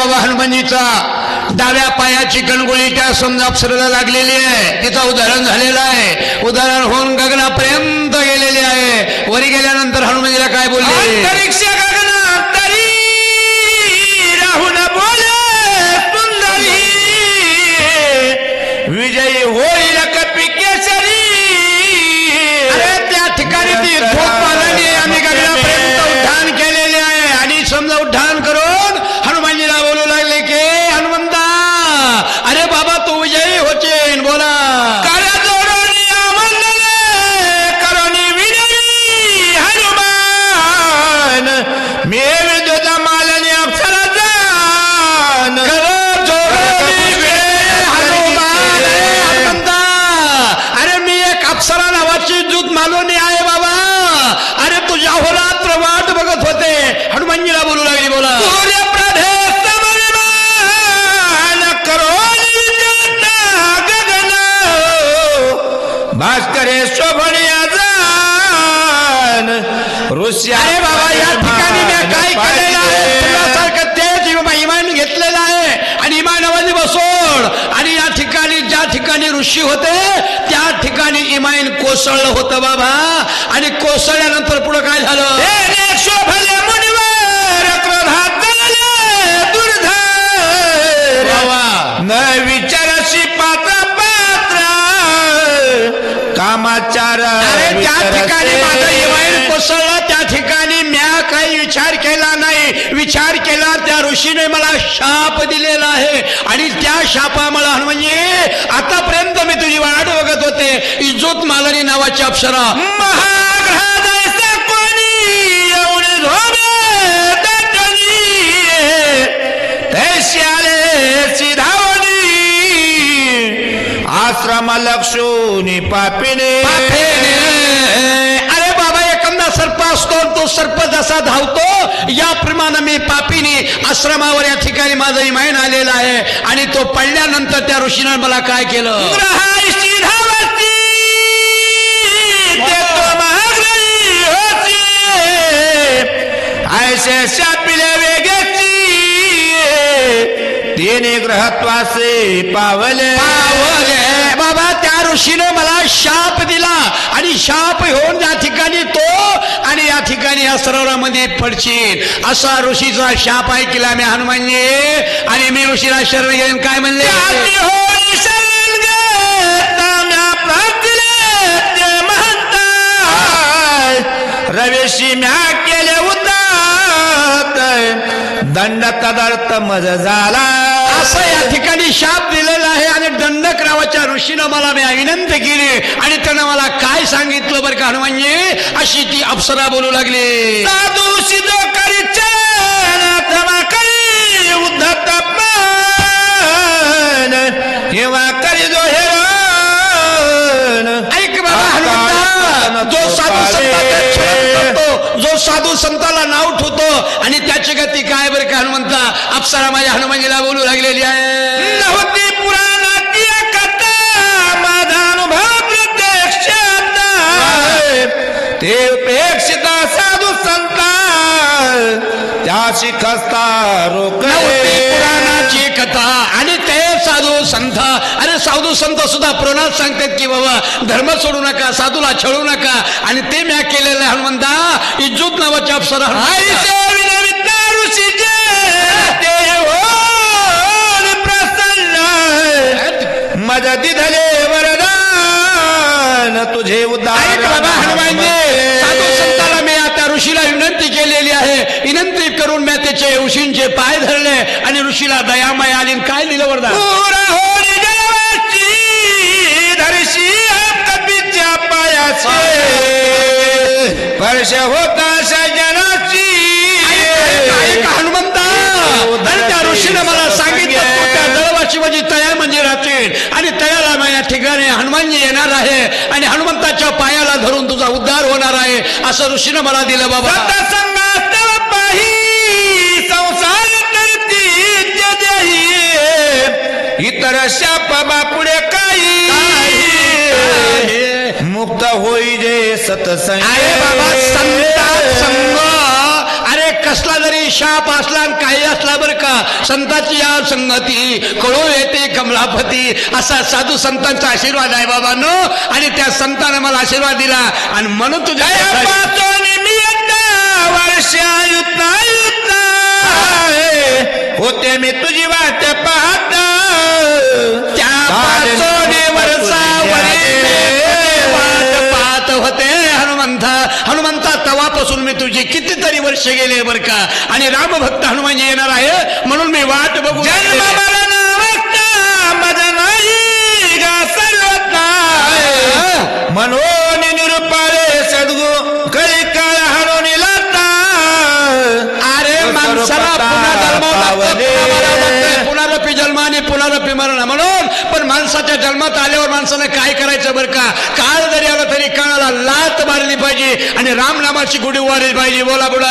बाबा हनुमानजीचा डाव्या पायाची कणगुळी त्या समजा अप्सरेला लागलेली आहे. तिचं उदाहरण झालेलं आहे. उदाहरण होऊन गगनापर्यंत गेलेले आहे. वरी गेल्यानंतर हनुमानजीला काय बोलले? ऋषी होते त्या ठिकाणी इमाईन कोसळलं होतं बाबा. आणि कोसळल्यानंतर पुढे काय झालं? शोभले मुनिवर क्रोधात दुर्धर. बाबा. न विचारशी पात्र पात्र कामाचार अरे त्या ठिकाणी माझं इमाईन कोसळलं त्या ठिकाणी म्या काही विचार केला नाही. विचार केला त्या ऋषीने मला शाप दिलेला आहे. आणि त्या शापामुळे हनुमानजी आतापर्यंत मी तुझी वाट बघत होते. इज्जत मालनी नावाची अप्सरा. आश्रम लक्षोनी पापिने पापेने. अरे बाबा एखादा सर्प असतो तो सर्प जसा धावतो. याप्रमाणे मी पापीने आश्रमावर या ठिकाणी माझं इमायन आलेला आहे. आणि तो पडल्यानंतर त्या ऋषीनं मला काय केलं? ऐसे शापिले तिने ग्रहत्वासे पावले. पावले. बाबा त्या ऋषीनं मला शाप दिला आणि शाप होऊन त्या ठिकाणी तो आणि या ठिकाणी या सरोवरामध्ये पडशील. असा ऋषीचा शाप ऐकला मी हनुमानजी. आणि मी ऋषीला शरण घेऊन काय म्हणले? रवेशी म्या केले उदात दंड तदर्थ मज झाला. असं या ठिकाणी शाप दिलेला आहे आणि दंडक नावाच्या ऋषीनं मला मी विनंती केली आणि त्यानं मला काय सांगितलं बरं का हनुमानजी? अशी ती अप्सरा बोलू लागली. साधू सिद्ध करी चरण क्षमा करी उद्धत करी जो हे साधू संताला नाव ठेवतो आणि त्याची गती काय बरं का हनुमंता? अप्सरा माझ्या हनुमानजीला बोलू लागलेली आहे. नव्हती पुराणाची कथा माझा अनुभव प्रत्यक्षात ते उपेक्षिता साधू संता त्याशी खस्ता रोक पुराणाची कथा आणि ते साधू संत. अरे साधू संत सुद्धा पुराणात सांगतात की बाबा धर्म सोडू नका साधूला छळू नका. आणि ते म्या केलेलं हनुमंता इज्जत नावाच्या अप्सरा प्रसन्न. माझ्या दिधले वरदान तुझे बाबा हनुमानजी साधू संताला मी आता ऋषीला विनंती केलेली आहे विनंती त्याचे ऋषींचे पाय धरले आणि ऋषीला दयामय आली काय दिलं वरदान? स्पर्श होता सजनाची हनुमंता. त्या ऋषीने मला सांगितलं त्या दळवाची माझी तया म्हणजे राहतील आणि तयाला मी या ठिकाणी हनुमानजी येणार आहे आणि हनुमंताच्या पायाला धरून तुझा उद्धार होणार आहे. असं ऋषीनं मला दिलं बाबा. इतर शाप बापुडे काही मुक्त होई जे सत्संग. अरे बाबा संता शाप असला आणि काही असला बरं का संताची या संगती कळू येते कमलापती. असा साधू संतांचा आशीर्वाद आहे बाबांनो. आणि त्या संतानं मला आशीर्वाद दिला. आणि म्हणून तुझ्या युता होते मी तुझी वाट पाहत हनुमंत हनुमंता तवापासून मी तुझी कितीतरी वर्ष गेले बर का? आणि रामभक्त हनुमान येणार आहे म्हणून मी वाट बघू माणसानं काय करायचं बरं का? काळ जरी आला तरी काळाला लात मारली पाहिजे आणि रामनामाची गुढी उभारली पाहिजे. बोला बोला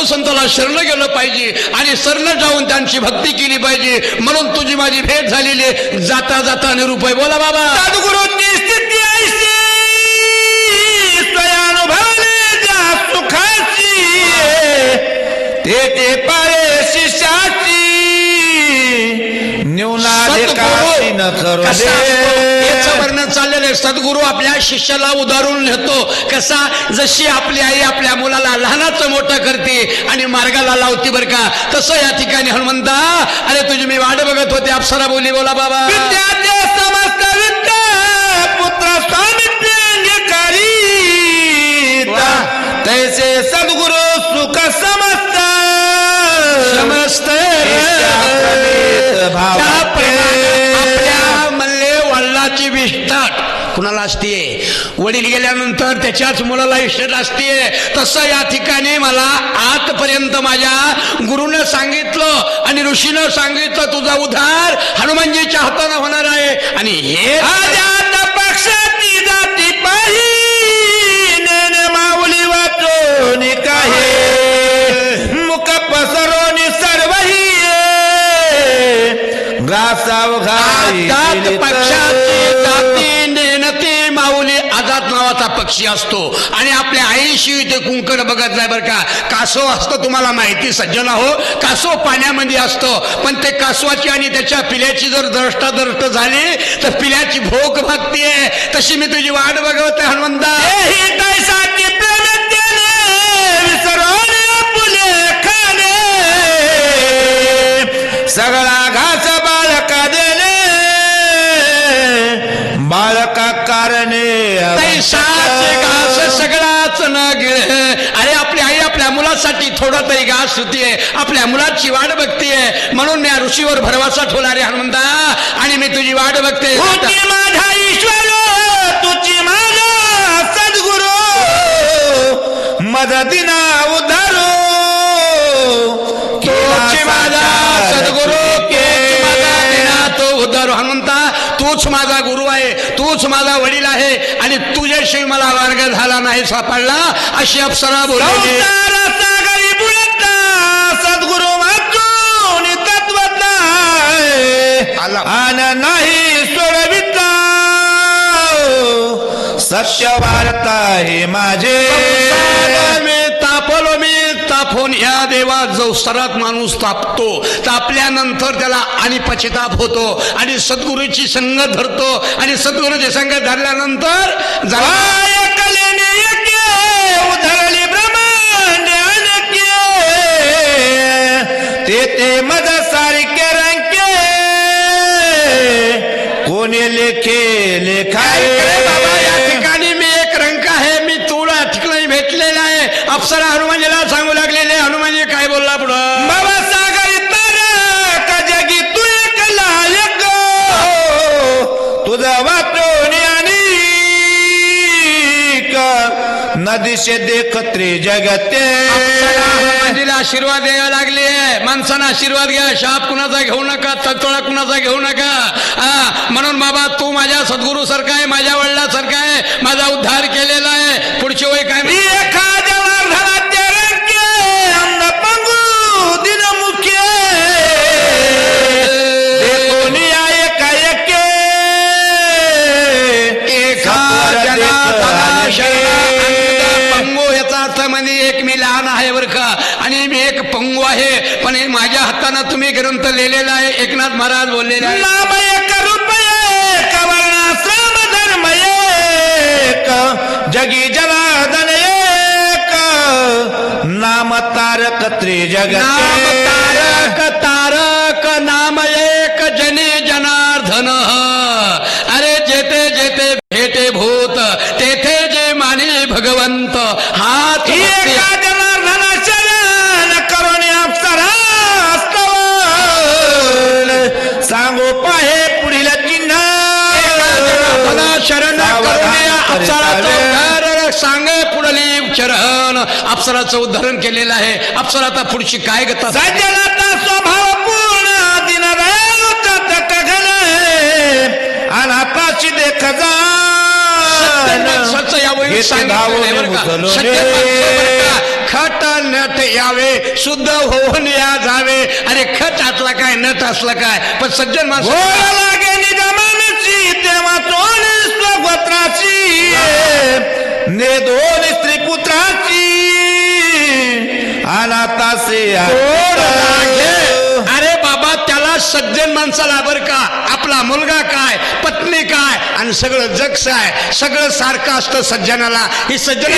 साधू संताला शरण गेलं पाहिजे आणि शरण जाऊन त्यांची भक्ती केली पाहिजे. म्हणून तुझी माझी भेट झालेली आहे. जाता जाता निरुपय. बोला बाबा. सद्गुरूंची स्थिती ऐशी ते ते पाळे शिष्याची. वर्णन चाललेलं आहे सद्गुरू आपल्या शिष्याला उदारून नेतो कसा जशी आपली आई आपल्या मुलाला लहानाचं मोठं करते आणि मार्गाला लावते बरं का तसं या ठिकाणी हनुमंता अरे तुझी मी वाट बघत होते अप्सरा बोली बोला बाबा. पुत्र. तैसे सद्गुरु सुख समस्त समस्त ईशाप्रमित आपल्या मल्ले वडिलाची विष्ठाट कुणाला असते वडील गेल्यानंतर त्याच्याच मुलाला इष्ट असते तसं या ठिकाणी मला आजपर्यंत माझ्या गुरुनं सांगितलं आणि ऋषीनं सांगितलं तुझा उद्धार हनुमानजीच्या हातानं होणार आहे. आणि हे आजात जाती पाहिजे पक्षाची जाती माऊली आजात नावाचा पक्षी असतो. आणि आपल्या आईशी ते कुंकड बघत नाही बरं का. कासव असतं तुम्हाला माहिती सज्जन हो कासव पाण्यामध्ये असतो. पण ते कासवाची आणि त्याच्या पिल्याची जर द्रष्टाद्रष्ट झाली तर पिल्याची भोक भागतीये. तशी मी तुझी वाट बघवते हनुमंता. मुलासाठी थोडा तरी घास होतीये आपल्या मुलाची वाट बघतीये म्हणून मी या ऋषीवर भरवसा ठेवला रे हनुमंता आणि मी तुझी वाट बघते. तुझी माझा ईश्वर तुझी माझा सद्गुरु. मदतीना माझा सद्गुरु उद्धार. हनुमंता तूच माझा गुरु आहे. तूच माझा वडील आहे. आणि तुझ्याशिवाय मला मार्ग झाला नाही सापडला. अशी अप्सरा बोलली आन नाही सोडविता सत्य वार्ता हे माझे. मी तापलो मी तापून या देवा जो सरात माणूस तापतो. तापल्यानंतर त्याला आणि पश्चाताप होतो आणि सद्गुरूची संगत धरतो आणि सद्गुरूची संगत धरल्यानंतर जरा देखत्रे जगते। आशीर्वाद द्यायला लागले माणसानं आशीर्वाद घ्या. शाप कुणाचा घेऊ नका तळतोळा कुणाचा घेऊ नका. हा म्हणून बाबा तू माझ्या सद्गुरू सारखा आहे माझ्या वडिलासारखा आहे माझा उद्धार केलेला आहे. पुढची वय काय? ग्रंथ लिहिलेला आहे एकनाथ महाराज बोललेले जगी जनार्दन एक नाम तारक त्रिजगत। नाम सांगे पुढली चरण. अप्सराचं उद्धारण केलेलं आहे. अप्सरा आता पुढची काय गता स्वभाव पूर्ण दिन अनाथाची देख जा यावेळी? खट नट यावे शुद्ध होऊन या जावे. अरे खट असला काय नट असला काय? पण सज्जन माणसं लागे निज मनची तेव्हा तोड स्वगोत्राची ने दोन स्त्री पुत्राची अनाथासे. अरे बाबा त्याला सज्जन माणसाला बर का आपला मुलगा काय पत्नी काय आणि सगळं जगस आहे सगळं सारखं असतं सज्जनाला ही सज्जन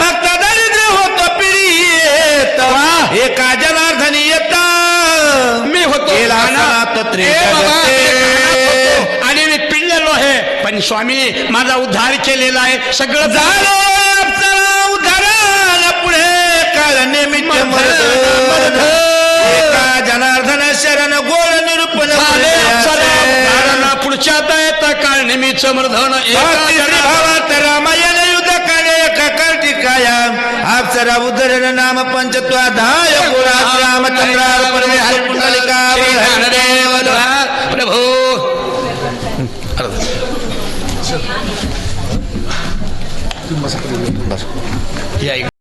भक्त दरिद्र होत पिढीत एका जनार्दनी येता मी होतो आहे पण स्वामी माझा उद्धार केलेला आहे सगळं झालो पुढे जनार्दन शरण गोळ निरूपण पुढच्या दयत काळ नेहमीच मर्धन एका भक्ती जना- भावात रामायण युद्ध काळे अप्सरा उद्धरण नाम पंचत्वाधाय गुरा रामचंद्रार परमेश्वर पुंडलिका श्री या इकडे.